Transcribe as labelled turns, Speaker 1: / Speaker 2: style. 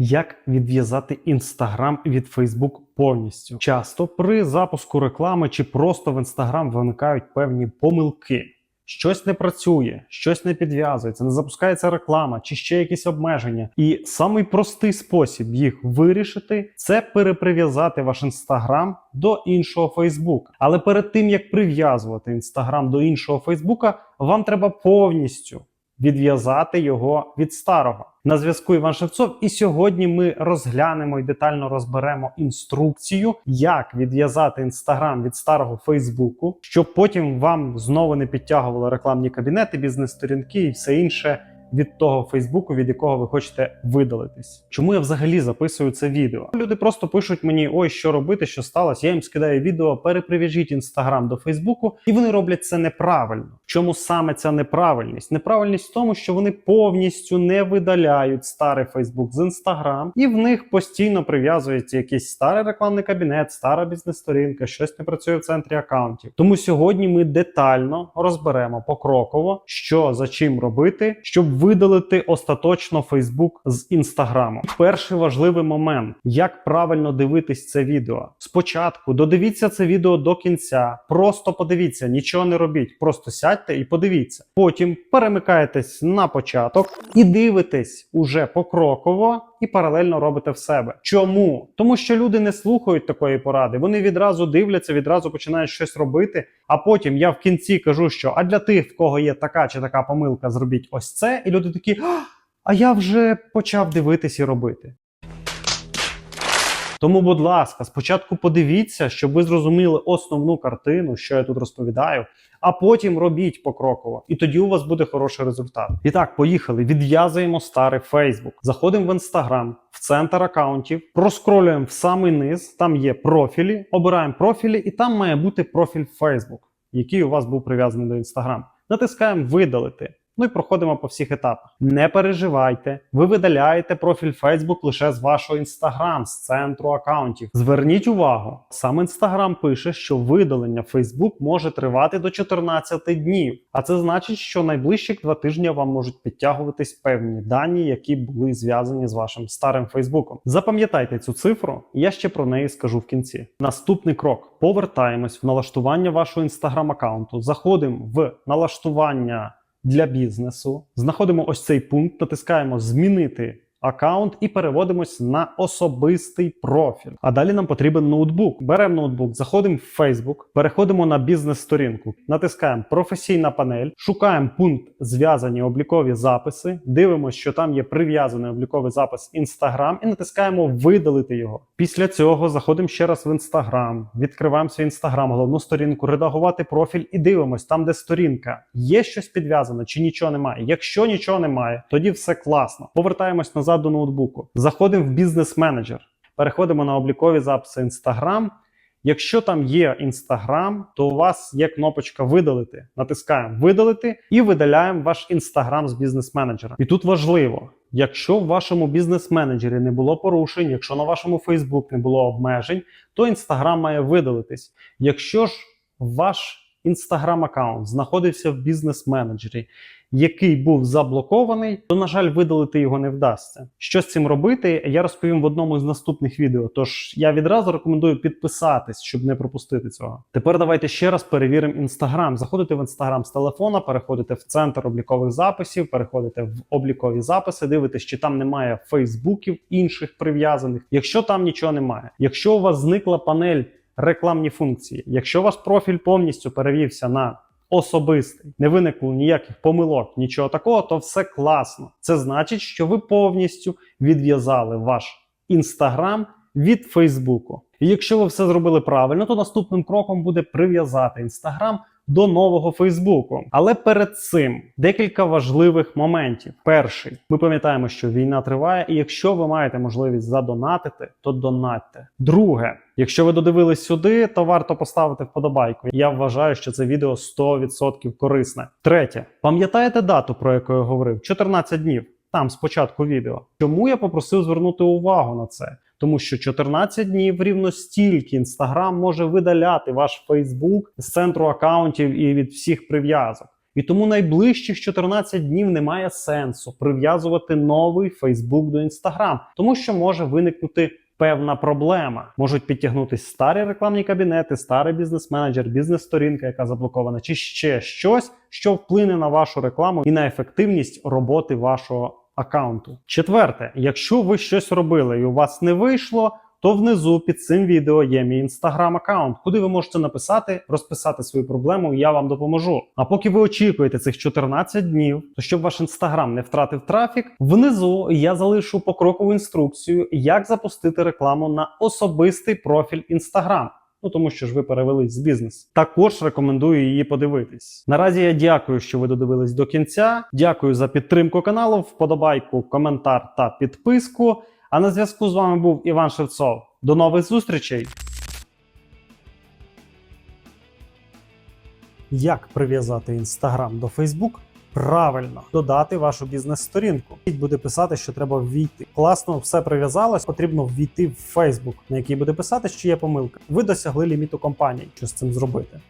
Speaker 1: Як відв'язати Інстаграм від Фейсбук повністю? Часто при запуску реклами чи просто в Інстаграм виникають певні помилки. Щось не працює, щось не підв'язується, не запускається реклама чи ще якісь обмеження. І самий простий спосіб їх вирішити це переприв'язати ваш інстаграм до іншого Фейсбука. Але перед тим як прив'язувати інстаграм до іншого Фейсбука, вам треба повністю відв'язати його від старого. На зв'язку Іван Шевцов, і сьогодні ми розглянемо і детально розберемо інструкцію, як відв'язати інстаграм від старого Фейсбуку, щоб потім вам знову не підтягували рекламні кабінети, бізнес-сторінки і все інше. Від того Фейсбуку, від якого ви хочете видалитись. Чому я взагалі записую це відео? Люди просто пишуть мені: ой, що робити, що сталося. Я їм скидаю відео, переприв'яжіть інстаграм до Фейсбуку, і вони роблять це неправильно. Чому саме ця неправильність? Неправильність в тому, що вони повністю не видаляють старий Фейсбук з інстаграм, і в них постійно прив'язується якийсь старий рекламний кабінет, стара бізнес-сторінка, щось не працює в центрі аккаунтів. Тому сьогодні ми детально розберемо покроково, що за чим робити, щоб видалити остаточно Фейсбук з інстаграму. Перший важливий момент: як правильно дивитись це відео. Спочатку додивіться це відео до кінця. Просто подивіться, нічого не робіть. Просто сядьте і подивіться. Потім перемикаєтесь на початок і дивитесь уже покроково. І паралельно робите в себе. Чому? Тому що люди не слухають такої поради. Вони відразу дивляться, відразу починають щось робити. А потім я в кінці кажу, що а для тих, в кого є така чи така помилка, зробіть ось це. І люди такі, «А, я вже почав дивитись і робити. Тому, будь ласка, спочатку подивіться, щоб ви зрозуміли основну картину, що я тут розповідаю, а потім робіть покроково, і тоді у вас буде хороший результат. І так, поїхали. Відв'язуємо старий Facebook. Заходимо в Instagram, в центр аккаунтів, проскролюємо в самий низ. Там є профілі, обираємо профілі, і там має бути профіль Facebook, який у вас був прив'язаний до Instagram. Натискаємо видалити. Ну і проходимо по всіх етапах. Не переживайте, ви видаляєте профіль Facebook лише з вашого Instagram, з центру аккаунтів. Зверніть увагу, сам Instagram пише, що видалення Facebook може тривати до 14 днів. А це значить, що найближчих два тижні вам можуть підтягуватись певні дані, які були зв'язані з вашим старим Фейсбуком. Запам'ятайте цю цифру, я ще про неї скажу в кінці. Наступний крок: повертаємось в налаштування вашого Instagram аккаунту. Заходимо в налаштування для бізнесу. Знаходимо ось цей пункт, натискаємо Змінити аккаунт і переводимось на особистий профіль. А далі нам потрібен ноутбук. Беремо ноутбук, заходимо в Facebook, переходимо на бізнес-сторінку, натискаємо професійна панель, шукаємо пункт зв'язані облікові записи, дивимося, що там є прив'язаний обліковий запис Instagram, і натискаємо видалити його. Після цього заходимо ще раз в Instagram, відкриваємо свій Instagram, головну сторінку, редагувати профіль і дивимось там, де сторінка. Є щось підв'язане чи нічого немає. Якщо нічого немає, тоді все класно. Повертаємось назад до ноутбуку. Заходимо в бізнес-менеджер, переходимо на облікові записи Instagram. Якщо там є Instagram, то у вас є кнопочка видалити. Натискаємо видалити і видаляємо ваш Instagram з бізнес-менеджера. І тут важливо. Якщо в вашому бізнес-менеджері не було порушень, якщо на вашому Facebook не було обмежень, то Instagram має видалитись. Якщо ж ваш Instagram аккаунт знаходився в бізнес-менеджері, який був заблокований, то, на жаль, видалити його не вдасться. Що з цим робити, я розповім в одному з наступних відео. Тож я відразу рекомендую підписатись, щоб не пропустити цього. Тепер давайте ще раз перевіримо Instagram. Заходите в Instagram з телефона, переходите в центр облікових записів, переходите в облікові записи, дивитесь, чи там немає фейсбуків інших прив'язаних. Якщо там нічого немає, якщо у вас зникла панель рекламні функції, якщо ваш профіль повністю перевівся на особистий, не виникло ніяких помилок, нічого такого, то все класно. Це значить, що ви повністю відв'язали ваш інстаграм від Фейсбуку. І якщо ви все зробили правильно, то наступним кроком буде прив'язати інстаграм до нового Фейсбуку. Але перед цим декілька важливих моментів. Перший, ми пам'ятаємо, що війна триває, і якщо ви маєте можливість задонатити, то донатьте. Друге, якщо ви додивились сюди, то варто поставити вподобайку. Я вважаю, що це відео 100% корисне. Третє, пам'ятаєте дату, про яку я говорив? 14 днів. Там спочатку відео. Чому я попросив звернути увагу на це? Тому що 14 днів рівно стільки Instagram може видаляти ваш Facebook з центру акаунтів і від всіх прив'язок. І тому найближчих 14 днів немає сенсу прив'язувати новий Facebook до Instagram, тому що може виникнути. Певна проблема можуть підтягнутися старі рекламні кабінети, старий бізнес-менеджер, бізнес-сторінка, яка заблокована, чи ще щось, що вплине на вашу рекламу і на ефективність роботи вашого аккаунту. Четверте, якщо ви щось робили і у вас не вийшло, то внизу під цим відео є мій інстаграм аккаунт, куди ви можете написати, розписати свою проблему, і я вам допоможу. А поки ви очікуєте цих 14 днів, то щоб ваш інстаграм не втратив трафік, внизу я залишу покрокову інструкцію, як запустити рекламу на особистий профіль інстаграм. Ну тому що ж ви перевелись з бізнесу. Також рекомендую її подивитись. Наразі я дякую, що ви додивились до кінця. Дякую за підтримку каналу, вподобайку, коментар та підписку. А на зв'язку з вами був Іван Шевцов. До нових зустрічей! Як прив'язати Інстаграм до Фейсбук? Правильно додати вашу бізнес-сторінку. Буде писати, що треба ввійти. Класно, все прив'язалось. Потрібно ввійти в Facebook, на який буде писати, що є помилка. Ви досягли ліміту компаній. Що з цим зробити?